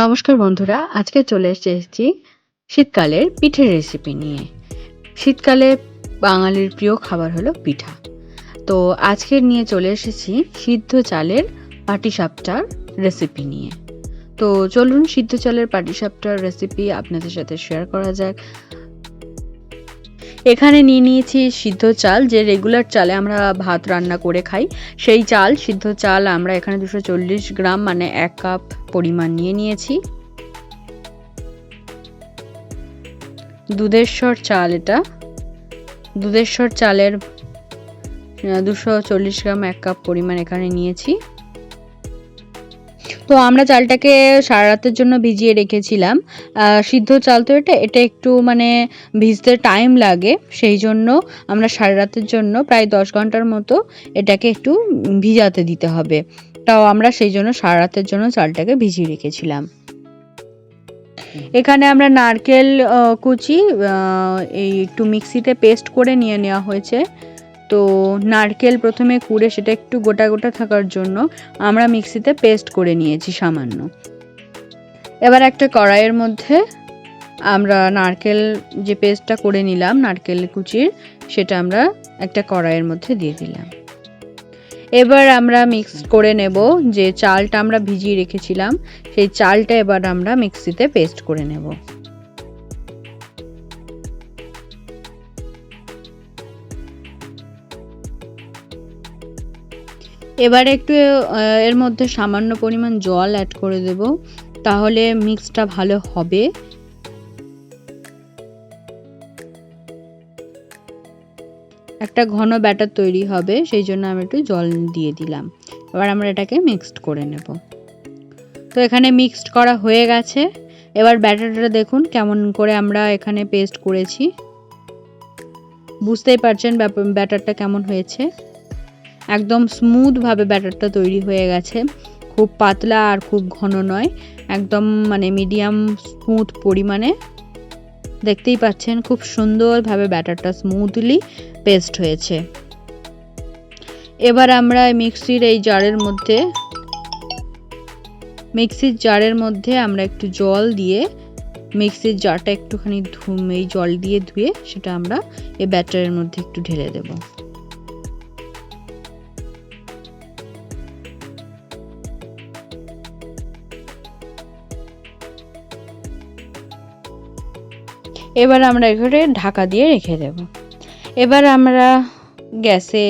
নমস্কার বন্ধুরা, আজকে চলে এসেছি শীতকালের পিঠের রেসিপি নিয়ে। শীতকালে বাঙালির প্রিয় খাবার হলো পিঠা। তো আজকে নিয়ে চলে এসেছি সিদ্ধ চালের পাটিসাপটার রেসিপি নিয়ে। তো চলুন সিদ্ধ চালের পাটিসাপটার রেসিপি আপনাদের সাথে শেয়ার করা যাক। এখানে নিয়ে নিয়েছি সিদ্ধ চাল, যে রেগুলার চালে আমরা ভাত রান্না করে খাই, সেই চাল, সিদ্ধ চাল আমরা এখানে দুশো গ্রাম মানে এক কাপ পরিমাণ নিয়ে নিয়েছি। দুধেশ্বর চাল এটা। দুধেশ্বর চালের দুশো গ্রাম এক কাপ পরিমাণ এখানে নিয়েছি। তো আমরা চালটাকে সারা রাতের জন্য ভিজিয়ে রেখেছিলাম। সিদ্ধ চাল তো এটা এটা একটু মানে ভিজতে টাইম লাগে, সেই জন্য আমরা সারা রাতের জন্য প্রায় দশ ঘণ্টার মতো এটাকে একটু ভিজাতে দিতে হবে। তাও আমরা সেই জন্য সারা রাতের জন্য চালটাকে ভিজিয়ে রেখেছিলাম। এখানে আমরা নারকেল কুচি এই একটু মিক্সিতে পেস্ট করে নিয়ে নেওয়া হয়েছে। তো নারকেল প্রথমে কুড়ে সেটা একটু গোটা গোটা থাকার জন্য আমরা মিক্সিতে পেস্ট করে নিয়েছি সামান্য। এবার একটা কড়াইয়ের মধ্যে আমরা নারকেল যে পেস্টটা করে নিলাম, নারকেল কুচির, সেটা আমরা একটা কড়াইয়ের মধ্যে দিয়ে দিলাম। এবার আমরা মিক্স করে নেব যে চালটা আমরা ভিজিয়ে রেখেছিলাম, সেই চালটা এবার আমরা মিক্সিতে পেস্ট করে নেব। এবার একটু এর মধ্যে সামান্য পরিমাণ জল অ্যাড করে দেব, তাহলে মিক্সটা ভালো হবে। একটা ঘন ব্যাটার তৈরি হবে, সেই জন্য আমি একটু জল দিয়ে দিলাম। এবার আমরা এটাকে মিক্সড করে নেব। তো এখানে মিক্সড করা হয়ে গেছে। এবার ব্যাটারটা দেখুন কেমন করে আমরা এখানে পেস্ট করেছি। বুঝতেই পারছেন ব্যাটারটা কেমন হয়েছে। একদম স্মুথভাবে ব্যাটারটা তৈরি হয়ে গেছে। খুব পাতলা আর খুব ঘন নয়, একদম মানে মিডিয়াম স্মুথ পরিমাণে। দেখতেই পাচ্ছেন খুব সুন্দরভাবে ব্যাটারটা স্মুথলি পেস্ট হয়েছে। এবার আমরা মিক্সির এই জারের মধ্যে, মিক্সির জারের মধ্যে আমরা একটু জল দিয়ে, মিক্সির জারটা একটুখানি ধুম, এই জল দিয়ে ধুয়ে সেটা আমরা এই ব্যাটারের মধ্যে একটু ঢেলে দেবো। এবার আমরা এখানে ঢাকা দিয়ে রেখে দেব। এবার আমরা গ্যাসে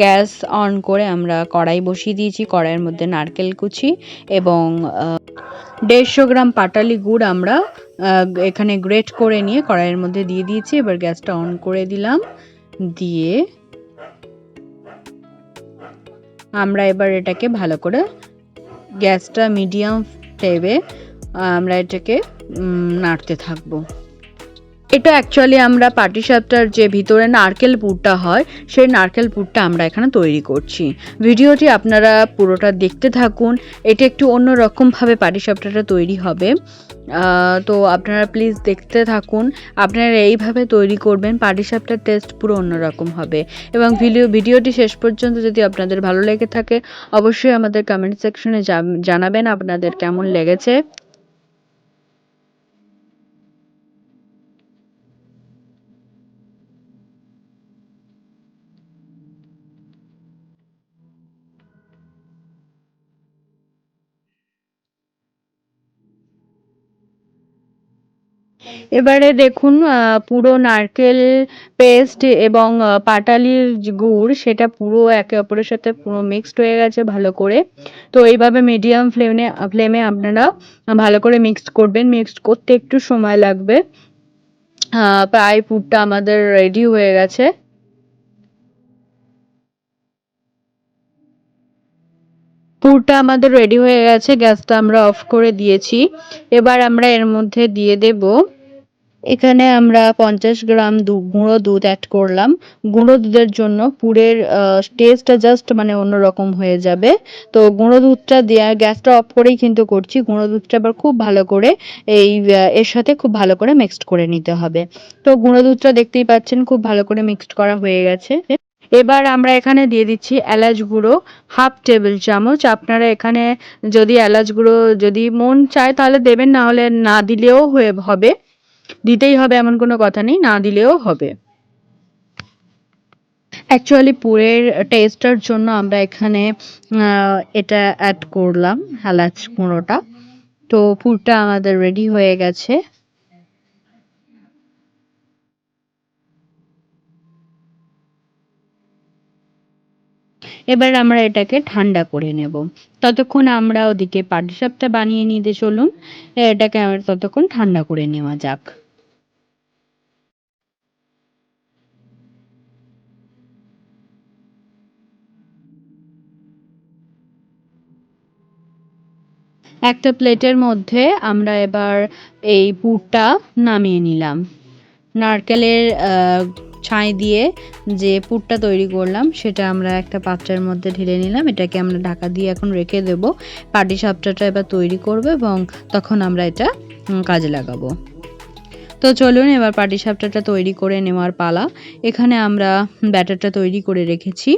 গ্যাস অন করে আমরা কড়াই বসিয়ে দিয়েছি, কড়াইয়ের মধ্যে নারকেল কুচি এবং দেড়শো গ্রাম পাটালি গুড় আমরা এখানে গ্রেট করে নিয়ে কড়াইয়ের মধ্যে দিয়ে দিয়েছি। এবার গ্যাসটা অন করে দিলাম, দিয়ে আমরা এবার এটাকে ভালো করে গ্যাসটা মিডিয়াম ফ্লেমে, আমরা এটাকে নাড়তে থাকব। এটা অ্যাকচুয়ালি আমরা পাটিসাপটার যে ভিতরে নারকেল পুরটা হয়, সেই নারকেল পুরটা আমরা এখানে তৈরি করছি। ভিডিওটি আপনারা পুরোটা দেখতে থাকুন। এটা একটু অন্য রকমভাবে পাটিসাপটাটা তৈরি হবে। তো আপনারা প্লিজ দেখতে থাকুন। আপনারা এইভাবে তৈরি করবেন, পাটিসাপটার টেস্ট পুরো অন্যরকম হবে। এবং ভিডিও, ভিডিওটি শেষ পর্যন্ত যদি আপনাদের ভালো লেগে থাকে, অবশ্যই আমাদের কমেন্ট সেকশনে জানাবেন আপনাদের কেমন লেগেছে। এবারে দেখুন পুরো নারকেল পেস্ট এবং পাটালির গুড়, সেটা পুরো একে অপরের সাথে পুরো মিক্সড হয়ে গেছে ভালো করে। তো এইভাবে মিডিয়াম ফ্লেমে ফ্লেমে আপনারা ভালো করে মিক্সড করবেন। মিক্সড করতে একটু সময় লাগবে। প্রায় পুরটা আমাদের রেডি হয়ে গেছে। পুরটা আমাদের রেডি হয়ে গেছে। গ্যাসটা আমরা অফ করে দিয়েছি। এবার আমরা এর মধ্যে দিয়ে দেব এখানে আমরা পঞ্চাশ গ্রাম গুঁড়ো দুধ অ্যাড করলাম। গুঁড়ো দুধের জন্য পুরের টেস্টটা জাস্ট মানে অন্যরকম হয়ে যাবে। তো গুঁড়ো দুধটা দেওয়া গ্যাসটা অফ করেই কিন্তু করছি। গুঁড়ো দুধটা আবার খুব ভালো করে এই এর সাথে খুব ভালো করে মিক্সড করে নিতে হবে। তো গুঁড়ো দুধটা দেখতেই পাচ্ছেন খুব ভালো করে মিক্সড করা হয়ে গেছে। এবার আমরা এখানে দিয়ে দিচ্ছি এলাচ গুঁড়ো হাফ টেবিল চামচ। আপনারা এখানে যদি এলাচ গুঁড়ো যদি মন চায় তাহলে দেবেন, না হলে না দিলেও হয়ে, হবে। দিতেই হবে এমন কোনো কথা নেই, না দিলেও হবে। অ্যাকচুয়ালি পুরের টেস্টার জন্য আমরা এখানে এটা অ্যাড করলাম এলাচ কুঁড়োটা তো পুরটা আমাদের রেডি হয়ে গেছে। এবার আমরা এটাকে ঠান্ডা করে নেব। ততক্ষণ আমরা ওদিকে পাটিসাপটা বানিয়ে নিতে চলুন, এটাকে আমরা ততক্ষণ ঠান্ডা করে নেওয়া যাক। একটা প্লেটের মধ্যে আমরা এবার এই পুরটা নামিয়ে নিলাম। নারকেলের ছাই দিয়ে যে পুরটা তৈরি করলাম, সেটা আমরা একটা পাত্রের মধ্যে ঢেলে নিলাম। এটাকে আমরা ঢাকা দিয়ে এখন রেখে দেব। পাটি সাপটাটা এবার তৈরি করবে এবং তখন আমরা এটা কাজে লাগাবো। তো চলুন এবার পাটি সাপটাটা তৈরি করে নেওয়ার পালা। এখানে আমরা ব্যাটারটা তৈরি করে রেখেছি।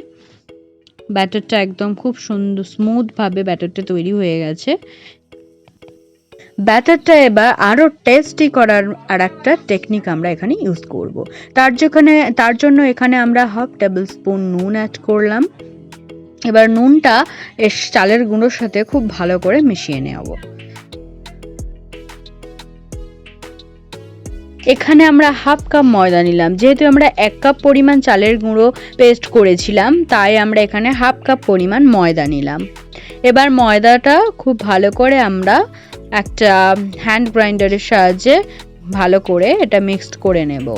ব্যাটারটা একদম খুব সুন্দর স্মুথভাবে ব্যাটারটা তৈরি হয়ে গেছে। ব্যাটারটা এবার আরও টেস্টি করার আর একটা টেকনিক আমরা এখানে ইউজ করব। তার যেখানে, তার জন্য এখানে আমরা হাফ টেবিল স্পুন নুন অ্যাড করলাম। এবার নুনটা এর চালের গুঁড়োর সাথে খুব ভালো করে মিশিয়ে নেব এখানে আমরা হাফ কাপ ময়দা নিলাম। যেহেতু আমরা এক কাপ পরিমাণ চালের গুঁড়ো পেস্ট করেছিলাম, তাই আমরা এখানে হাফ কাপ পরিমাণ ময়দা নিলাম। এবার ময়দাটা খুব ভালো করে আমরা একটা হ্যান্ড গ্রাইন্ডারের সাহায্যে ভালো করে এটা মিক্সড করে নেব।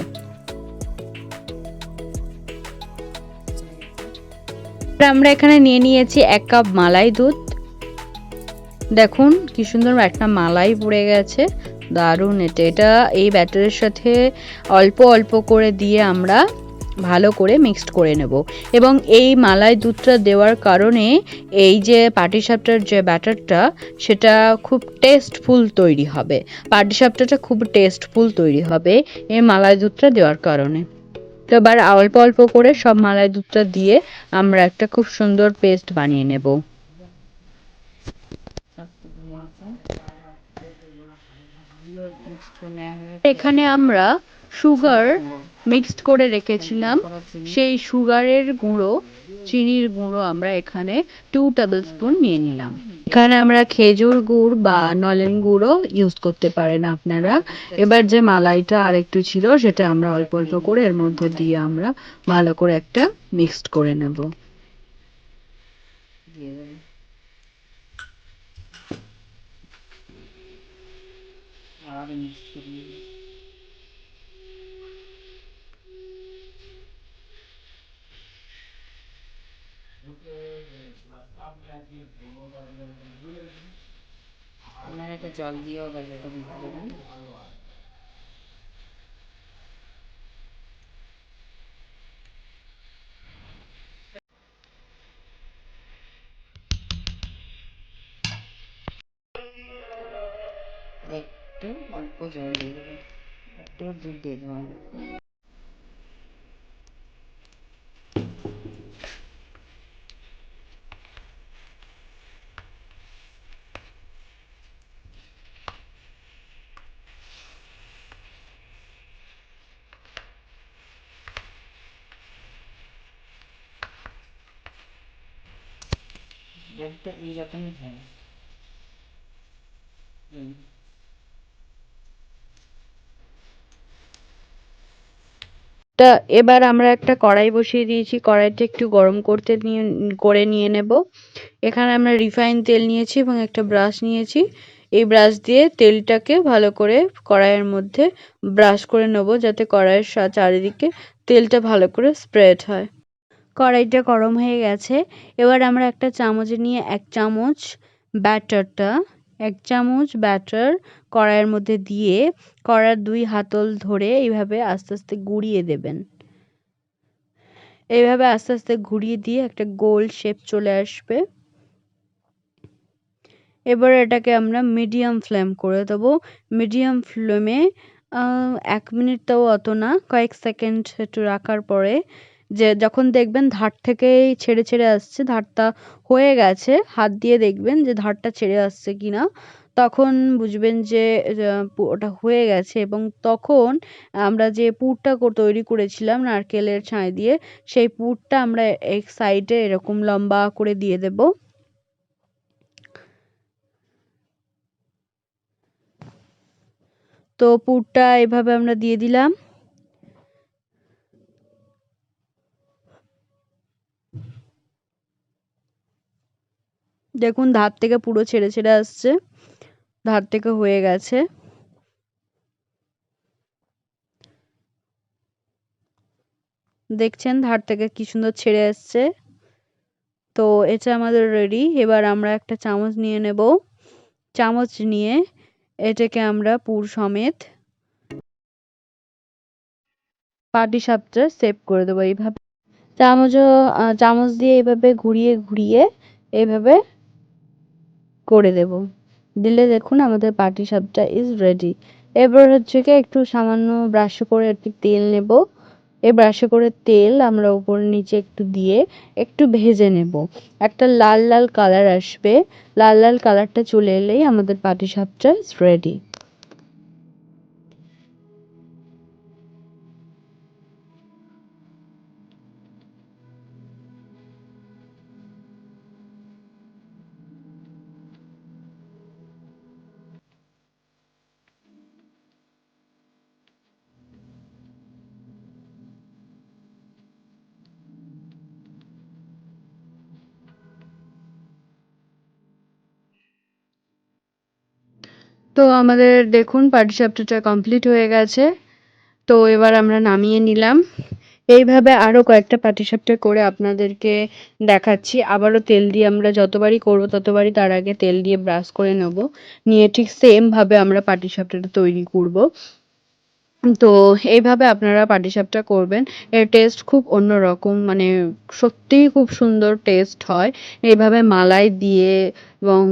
আমরা এখানে নিয়ে নিয়েছি এক কাপ মালাই দুধ। দেখুন কি সুন্দর একটা মালাই পড়ে গেছে, দারুণ। এটা এটা এই ব্যাটারের সাথে অল্প অল্প করে দিয়ে আমরা ভালো করে মিক্সড করে নেব। এবং এই মালাই দুধটা দেওয়ার কারণে এই যে পাটিসাপটার যে ব্যাটারটা, সেটা খুব টেস্টফুল তৈরি হবে। পাটিসাপটাটা খুব টেস্টফুল তৈরি হবে এই মালাই দুধটা দেওয়ার কারণে। তো এবার অল্প অল্প করে সব মালাই দুধটা দিয়ে আমরা একটা খুব সুন্দর পেস্ট বানিয়ে নেব। এখানে আমরা সুগার মিক্সড করে রেখেছিলাম। সেই সুগারের গুঁড়ো চিনির গুঁড়ো আমরা এখানে টু টেবিল স্পুন নিয়ে নিলাম। এখানে আমরা খেজুর গুড় বা নলেন গুঁড়ো ইউজ করতে পারেন আপনারা। এবার যে মালাইটা আর একটু ছিল সেটা আমরা অল্প অল্প করে এর মধ্যে দিয়ে আমরা ভালো করে একটা মিক্সড করে নেব। আর আপনারা একটা জল দিয়েও ব্যাটারটা দিতে দেবেন একটু অল্প জল দিয়ে দেবেন একটু দুধ দিয়ে দেবেন জলটা এইরকমই হয় হুম তা এবার আমরা একটা কড়াই বসিয়ে দিয়েছি। কড়াইটা একটু গরম করতে নিয়ে করে নিয়ে নেব। এখানে আমরা রিফাইন তেল নিয়েছি এবং একটা ব্রাশ নিয়েছি। এই ব্রাশ দিয়ে তেলটাকে ভালো করে কড়াইয়ের মধ্যে ব্রাশ করে নেব যাতে কড়াইয়ের সা- চারিদিকে তেলটা ভালো করে স্প্রেড হয়। কড়াইটা গরম হয়ে গেছে। এবার আমরা একটা চামচে নিয়ে এক চামচ ব্যাটারটা, এক চামচ ব্যাটার কড়াইয়ের মধ্যে দিয়ে কড়ার দুই হাতল ধরে এইভাবে আস্তে আস্তে গুঁড়িয়ে দেবেন। এইভাবে আস্তে আস্তে ঘুরিয়ে দিয়ে একটা গোল শেপ চলে আসবে। এবার এটাকে আমরা মিডিয়াম ফ্লেম করে দেবো। মিডিয়াম ফ্লেমে এক মিনিট তাও অত না, কয়েক সেকেন্ড একটু রাখার পরে যে যখন দেখবেন ধার থেকেই ছেড়ে ছেড়ে আসছে, ধারটা হয়ে গেছে, হাত দিয়ে দেখবেন যে ধারটা ছেড়ে আসছে কি না তখন বুঝবেন যে ওটা হয়ে গেছে এবং তখন আমরা যে পুরটা তৈরি করেছিলাম নারকেলের ছাই দিয়ে, সেই পুরটা আমরা এক সাইডে এরকম লম্বা করে দিয়ে দেব। তো পুরটা এভাবে আমরা দিয়ে দিলাম। দেখুন ধার থেকে পুরো ছেড়ে ছেড়ে আসছে। ধার থেকে হয়ে গেছে। দেখছেন ধার থেকে কি সুন্দর ছেড়ে আসছে। তো এটা আমাদের রেডি এবার আমরা একটা চামচ নিয়ে নেব। চামচ নিয়ে এটাকে আমরা পুর সমেত পাটি সাপটা সেভ করে দেবো এইভাবে। চামচও চামচ দিয়ে এইভাবে ঘুরিয়ে ঘুরিয়ে এইভাবে করে দেব। দিলে দেখুন আমাদের পাটি সাপটা ইজ রেডি এবার হচ্ছে কি একটু সামান্য ব্রাশে করে একটু তেল নেব। এই ব্রাশে করে তেল আমরা উপর নিচে একটু দিয়ে একটু ভেজে নেব। একটা লাল লাল কালার আসবে। লাল লাল কালারটা চলে এলেই আমাদের পাটি সাপটা ইজ রেডি তো আমাদের দেখুন পাটিসাপটাটা কমপ্লিট হয়ে গেছে। তো এবার আমরা নামিয়ে নিলাম। এইভাবে আরও কয়েকটা পাটিসাপটা করে আপনাদেরকে দেখাচ্ছি। আবারও তেল দিয়ে আমরা যতবারই করব ততবারই তার আগে তেল দিয়ে ব্রাশ করে নেব। নিয়ে ঠিক সেম ভাবে আমরা পাটিসাপটাটা তৈরি করব। তো এইভাবে আপনারা পাটিসাপটা করবেন। এর টেস্ট খুব অন্যরকম মানে সত্যিই খুব সুন্দর টেস্ট হয়। এইভাবে মালাই দিয়ে এবং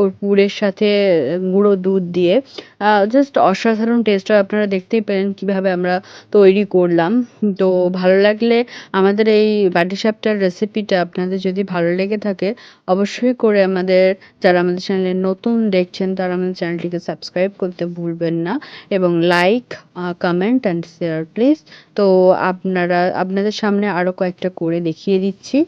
ওর পুরের সাথে গুঁড়ো দুধ দিয়ে জাস্ট অসাধারণ টেস্ট হয়। আপনারা দেখতেই পেলেন কীভাবে আমরা তৈরি করলাম। তো ভালো লাগলে আমাদের এই পাটিসাপটার রেসিপিটা আপনাদের যদি ভালো লেগে থাকে, অবশ্যই করে আমাদের, যারা আমাদের চ্যানেলে নতুন দেখছেন, তারা আমাদের চ্যানেলটিকে সাবস্ক্রাইব করতে ভুলবেন না। এবং like comment and share please তো আপনারা, আপনাদের সামনে আরও কয়েকটা করে দেখিয়ে দিচ্ছি।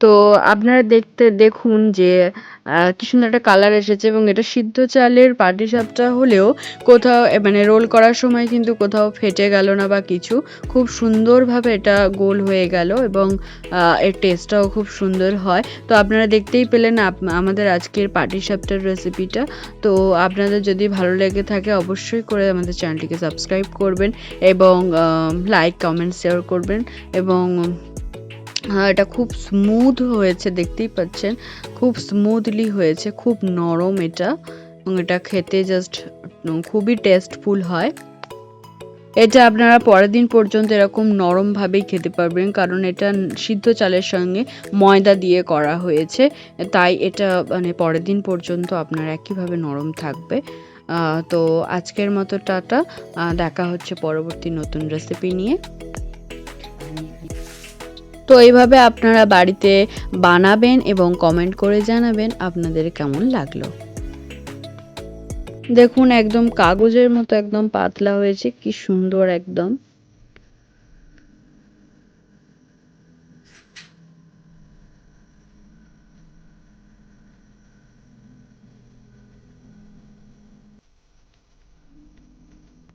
তো আপনারা দেখতে দেখুন যে কি সুন্দর একটা কালার এসেছে এবং এটা সিদ্ধ চালের পাটিসাপটা হলেও কোথাও মানে রোল করার সময় কিন্তু কোথাও ফেটে গেল না বা কিছু। খুব সুন্দরভাবে এটা গোল হয়ে গেল এবং এর টেস্টটাও খুব সুন্দর হয়। তো আপনারা দেখতেই পেলেন আমাদের আজকের পাটিসাপটার রেসিপিটা তো আপনাদের যদি ভালো লেগে থাকে অবশ্যই করে আমাদের চ্যানেলটিকে সাবস্ক্রাইব করবেন এবং লাইক কমেন্ট শেয়ার করবেন এবং এটা খুব স্মুথ হয়েছে, দেখতেই পাচ্ছেন। খুব স্মুথলি হয়েছে, খুব নরম এটা। এবং এটা খেতে জাস্ট খুবই টেস্টফুল হয়। এটা আপনারা পরের দিন পর্যন্ত এরকম নরমভাবেই খেতে পারবেন, কারণ এটা সিদ্ধ চালের সঙ্গে ময়দা দিয়ে করা হয়েছে। তাই এটা মানে পরের দিন পর্যন্ত আপনার একইভাবে নরম থাকবে। তো আজকের মতো টাটা। দেখা হচ্ছে পরবর্তী নতুন রেসিপি নিয়ে। তো এইভাবে আপনারা বাড়িতে বানাবেন এবং কমেন্ট করে জানাবেন আপনাদের কেমন লাগল। দেখুন, একদম কাগজের মতো একদম পাতলা হয়েছে, কি সুন্দর একদম।